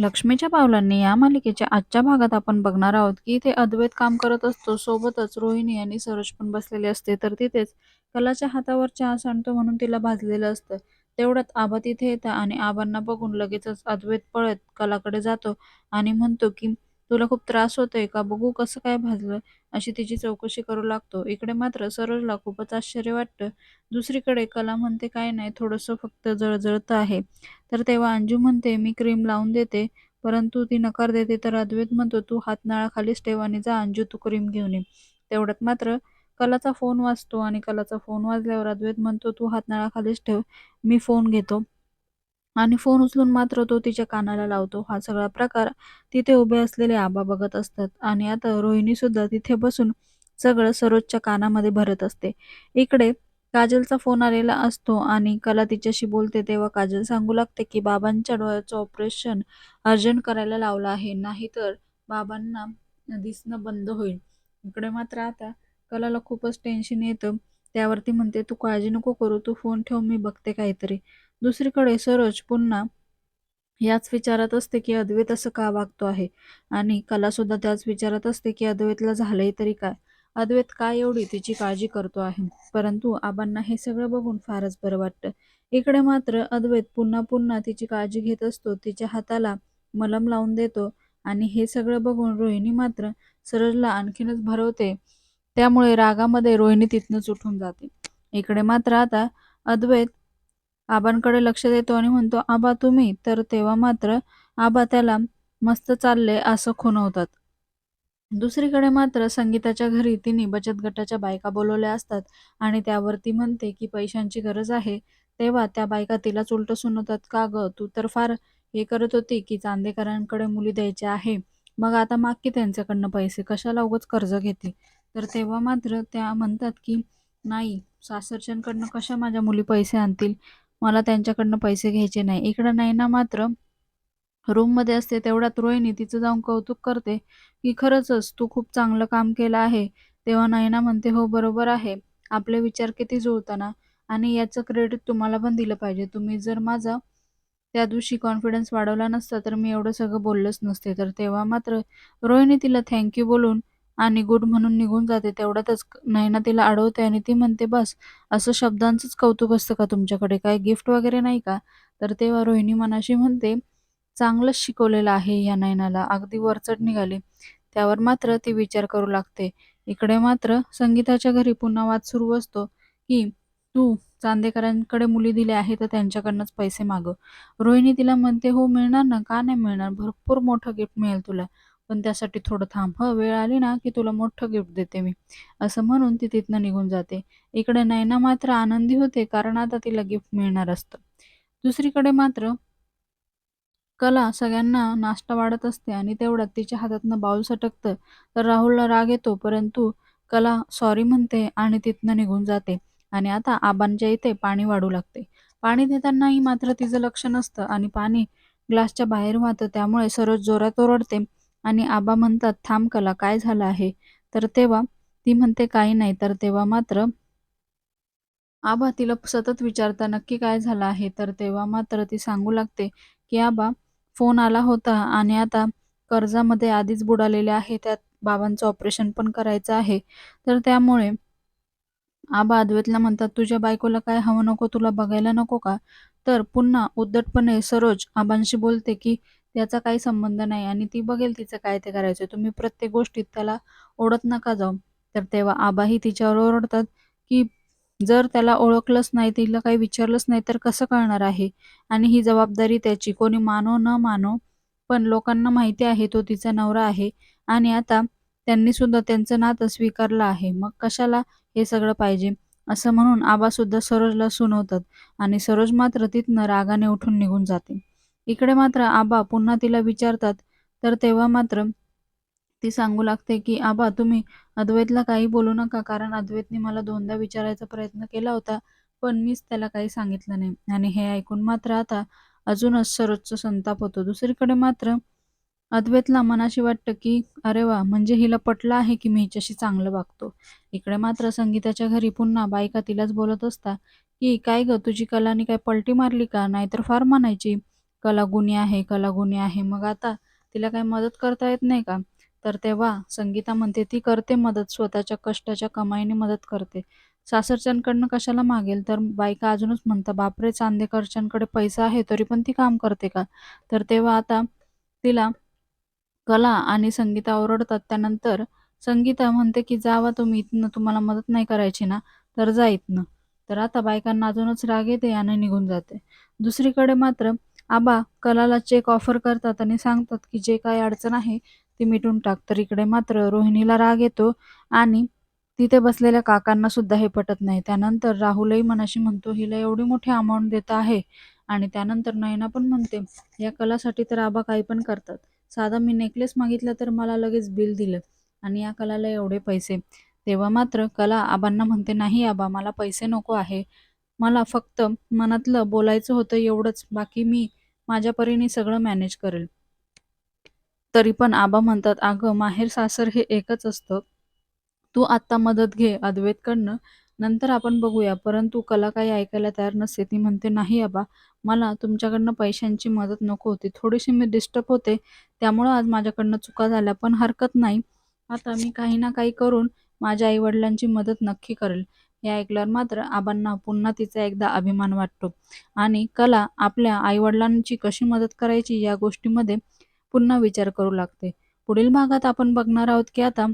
लक्ष्मीच्या पावलांनी या मालिकेच्या आजच्या भागात आपण बघणार आहोत की इथे अद्वैत काम करत असतो. सोबतच रोहिणी आणि सरोज पण बसलेले असते. तर तिथेच कलाच्या हातावर चहा सांडतो म्हणून तिला भाजलेलं असतं. तेवढ्यात आबा तिथे येतं आणि आबांना बघून लगेचच अद्वैत पळत कलाकडे जातो आणि म्हणतो की तुला खूप त्रास होतोय का? बघू कसं काय भाजलं. अशी तिची चौकशी करू लागतो. इकडे मात्र सरोजला खूपच आश्चर्य वाटतं. दुसरीकडे कला म्हणते काय नाही थोडंसं फक्त जळजळत आहे. तर तेव्हा अंजू म्हणते मी क्रीम लावून देते परंतु ती नकार देते तर अद्वैत म्हणतो तू हात नळाखालीच ठेव आणि जा अंजू तू क्रीम घेऊन ये. तेवढ्यात मात्र कलाचा फोन वाजतो आणि कलाचा फोन वाजल्यावर अद्वैत म्हणतो तू हात नळाखालीच ठेव मी फोन घेतो. आणि फोन उचलून मात्र तो तिच्या कानाला लावतो. हा सगळा प्रकार तिथे उभे असलेले आबा बघत असतात आणि आता रोहिणी सुद्धा तिथे बसून सगळं सरोजच्या कानामध्ये भरत असते. इकडे काजलचा फोन आलेला असतो आणि कला तिच्याशी बोलते तेव्हा काजल सांगू लागते की बाबांच्या डोळ्याचं ऑपरेशन अर्जंट करायला लावलं आहे नाहीतर बाबांना दिसणं बंद होईल. इकडे मात्र आता कलाला खूपच टेन्शन येतं. त्यावरती म्हणते तू काळजी नको करू तू फोन ठेव मी बघते काहीतरी. दुसरीकडे सरोज पुन्हा याच विचारात असते की अद्वैत असं का वागतो आहे? आणि कला सुद्धा त्याच विचारात असते की अद्वैतला झालंय तरी काय? अद्वैत काय एवढी तिची काळजी करतो आहे? परंतु आबांना हे सगळं बघून फारच बरं वाटतं. इकडे मात्र अद्वैत पुन्हा पुन्हा तिची काळजी घेत असतो तिच्या हाताला मलम लावून देतो आणि हे सगळं बघून रोहिणी मात्र सरोजला आणखीनच भरवते. त्यामुळे रागामध्ये रोहिणी तिथनंच उठून जाते. इकडे मात्र आता अद्वैत आबांकडे लक्ष देतो आणि म्हणतो आबा तुम्ही. तर तेव्हा मात्र आबा त्याला मस्त चालले असं खुणवतात. दुसरीकडे मात्र संगीताच्या घरी तिने बचत गटाच्या बायका बोलवल्या असतात आणि त्यावर ती म्हणते की पैशांची गरज आहे. तेव्हा त्या बायका तिलाच उलट सुनवतात का ग? तू तर फार हे करत होती की चांदेकरांकडे मुली द्यायच्या आहे. मग आता माग की त्यांच्याकडनं पैसे? कशाला उगच कर्ज घेते? तर तेव्हा मात्र त्या म्हणतात की नाही सासरच्यांकडनं कशा माझ्या मुली पैसे आणतील? मला त्यांच्याकडनं पैसे घ्यायचे नाही. इकडं नाही ना मात्र रूममध्ये असते तेवढ्यात रोहिणी तिचं जाऊन कौतुक करते की खरंचच तू खूप चांगलं काम केलं आहे. तेव्हा नयना म्हणते हो बरोबर आहे. आपले विचार किती जुळताना आणि याचं क्रेडिट तुम्हाला पण दिलं पाहिजे. तुम्ही जर माझा त्या दिवशी कॉन्फिडन्स वाढवला नसता तर मी एवढं सगळं बोललंच नसते. तर तेव्हा मात्र रोहिणी तिला थँक्यू बोलून आणि गुड म्हणून निघून जाते. तेवढ्यातच नैना तिला अडवते आणि ती म्हणते बस असं शब्दांचंच कौतुक असतं का तुमच्याकडे? काय गिफ्ट वगैरे नाही का? तर तेव्हा रोहिणी मनाशी म्हणते चांगलंच शिकवलेलं आहे या नैनाला. अगदी वरचढ निघाली. त्यावर मात्र ती विचार करू लागते. इकडे मात्र संगीताच्या घरी पुन्हा वाद सुरू असतो की तू चांदेकरांकडे मुली दिल्या आहे तर त्यांच्याकडनंच पैसे मागव. रोहिणी तिला म्हणते हो मिळणार ना? का नाही मिळणार? भरपूर मोठं गिफ्ट मिळेल तुला. पण त्यासाठी थोडं थांब. हं वेळ आली ना की तुला मोठं गिफ्ट देते मी. असं म्हणून ती तिथनं निघून जाते. इकडे नैना मात्र आनंदी होते कारण आता तिला गिफ्ट मिळणार असतं. दुसरीकडे मात्र कला सगळ्यांना नाश्ता वाढत असते आणि तेवढ्यात तिच्या हातातनं बाउल सटकतं. तर राहुलला राग येतो परंतु कला सॉरी म्हणते आणि तिथनं निघून जाते. आणि आता आबांच्या इथे पाणी वाढू लागते. पाणी देतानाही मात्र तिचं लक्ष नसतं आणि पाणी ग्लासच्या बाहेर वाहतं. त्यामुळे सरोज जोरात ओरडते आणि आबा म्हणतात थांब कला काय झालं आहे? तर तेव्हा ती म्हणते काही नाही. तर तेव्हा मात्र आबा तिला सतत विचारता नक्की काय झालं आहे? तर तेव्हा मात्र ती सांगू लागते की आबा फोन आला होता आणि आता कर्जामध्ये आधीच बुडालेले आहे त्यात बाबांचं ऑपरेशन पण करायचं आहे. तर त्यामुळे आबा अद्वैतला म्हणतात तुझ्या बायकोला काय हवं नको तुला बघायला नको का? तर पुन्हा उद्धटपणे सरोज आबांशी बोलते की त्याचा काही संबंध नाही आणि ती बघेल तिचं काय ते करायचं. तुम्ही प्रत्येक गोष्टीत त्याला ओढत नका जाऊ. तर तेव्हा आबाही तिच्यावर ओरडतात की जर त्याला ओळखलंच नाही तिला काही विचारलंच नाही तर कसं कळणार आहे? आणि ही जबाबदारी त्याची. कोणी मानो न मानो पण लोकांना माहिती आहे तो तिचा नवरा आहे आणि आता त्यांनी सुद्धा त्यांचं नातं स्वीकारलं आहे. मग कशाला हे सगळं पाहिजे? असं म्हणून आबा सुद्धा सरोजला सुनवतात आणि सरोज मात्र तिथनं रागाने उठून निघून जाते. इकडे मात्र आबा पुन्हा तिला विचारतात. तर तेव्हा मात्र ती सांगू लागते की आबा तुम्ही अद्वैतला काही बोलू नका कारण अद्वैतने मला दोनदा विचारायचा प्रयत्न केला होता पण मीच त्याला काही सांगितलं नाही. आणि हे ऐकून मात्र आता अजूनच सरोजचा संताप होतो. दुसरीकडे मात्र अद्वैतला मनाशी वाटतं की अरे वा म्हणजे हिला पटलं आहे की मी हिच्याशी चांगलं वागतो. इकडे मात्र संगीताच्या घरी पुन्हा बायका तिलाच बोलत असता की काय ग तुझी कलानी काय पलटी मारली का? नाहीतर फार म्हणायची. कलागुणी आहे कलागुणी आहे. मग आता तिला काही मदत करता येत नाही का? तर तेव्हा संगीता म्हणते ती करते मदत स्वतःच्या कष्टाच्या कमाईने मदत करते. सासरच्यांकडनं कशाला मागेल? तर बायका अजूनच म्हणतात बापरे चांदेकरच्यांकडे पैसा आहे तरी पण ती काम करते का? तर तेव्हा आता तिला कला आणि संगीता ओरडतात. त्यानंतर संगीता म्हणते की जावा तुम्ही इथनं तुम्हाला मदत नाही करायची ना तर जा इथनं. तर आता बायकांना अजूनच राग येते आणि निघून जाते. दुसरीकडे मात्र आबा कलाला चेक ऑफर करतात आणि सांगतात की जे काही अडचण आहे ती मिटून टाक. तर इकडे मात्र रोहिणीला राग येतो आणि तिथे बसलेल्या काकांना सुद्धा हे पटत नाही. त्यानंतर राहुलही मनाशी म्हणतो हिला एवढी मोठी अमाऊंट देत आहे. आणि त्यानंतर नयना पण म्हणते या कलासाठी तर आबा काही पण करतात. साधा मी नेकलेस मागितला तर मला लगेच बिल दिलं आणि या कलाला एवढे पैसे. तेव्हा मात्र कला आबांना म्हणते नाही आबा मला पैसे नको आहे. मला फक्त मनातलं बोलायचं होतं एवढंच. बाकी मी माझ्या परीने सगळं मॅनेज करेल. तरी पण आबा म्हणतात अगं माहेर सासर हे एकच असतं. तू आत्ता मदत घे अद्वैतकडनं नंतर आपण बघूया. परंतु कला काही ऐकायला तयार नसते. ती म्हणते नाही आबा मला तुमच्याकडनं पैशांची मदत नको होती. थोडीशी मी डिस्टर्ब होते. त्यामुळं आज माझ्याकडनं चुका झाल्या पण हरकत नाही. आता मी काही ना काही करून माझ्या आईवडिलांची मदत नक्की करेल. हे ऐकल्यावर मात्र आबांना पुन्हा तिचा एकदा अभिमान वाटतो. आणि कला आपल्या आईवडिलांची कशी मदत करायची या गोष्टीमध्ये पुन्हा विचार करू लागते. पुढील भागात आपण बघणार आहोत की आता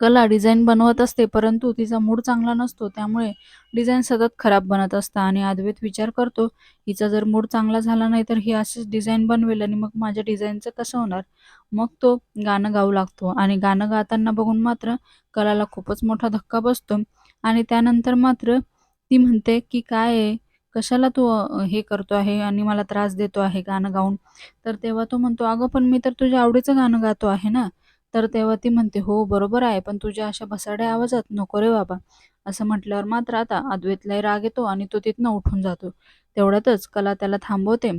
कला डिझाईन बनवत असते परंतु तिचा मूड चांगला नसतो त्यामुळे डिझाईन सतत खराब बनत असतं. आणि अद्वैत विचार करतो हिचा जर मूड चांगला झाला नाही तर ही अशीच डिझाईन बनवेल आणि मग माझ्या डिझाईनचं कसं होणार? मग तो गाणं गाऊ लागतो. आणि गाणं गाताना बघून मात्र कलाला खूपच मोठा धक्का बसतो. आणि त्यानंतर मात्र ती म्हणते की काय आहे? कशाला तू हे करतो आहे आणि मला त्रास देतो आहे गाणं गाऊन? तर तेव्हा तो म्हणतो अगं पण मी तर तुझ्या आवडीचं गाणं गातो आहे ना? तर तेव्हा ती म्हणते हो बरोबर आहे पण तुझ्या अशा भसाड्या आवाजात नको रे बाबा. असं म्हटल्यावर मात्र आता अद्वैतलाही राग येतो आणि तो तिथनं उठून जातो. तेवढ्यातच कला त्याला थांबवते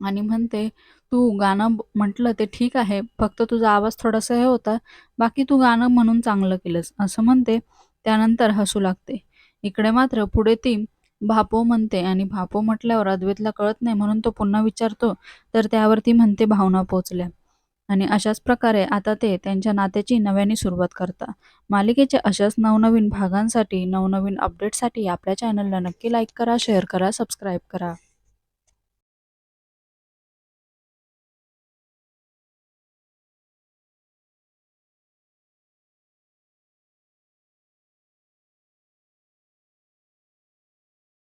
आणि म्हणते तू गाणं म्हटलं ते ठीक आहे फक्त तुझा आवाज थोडासा हे होता बाकी तू गाणं म्हणून चांगलं केलंस. असं म्हणते. त्यानंतर हसू लागते. इकडे मात्र पुढे ती भापो म्हणते आणि भापो म्हटल्यावर अद्वैतला कळत नाही म्हणून तो पुन्हा विचारतो तर त्यावर ती म्हणते भावना पोचल्या. आणि अशाच प्रकारे आता ते त्यांच्या नात्याची नव्याने सुरुवात करतात मालिकेच्या अशाच नवनवीन भागांसाठी नवनवीन अपडेटसाठी आपल्या चॅनलला नक्की लाईक करा शेअर करा सबस्क्राईब करा.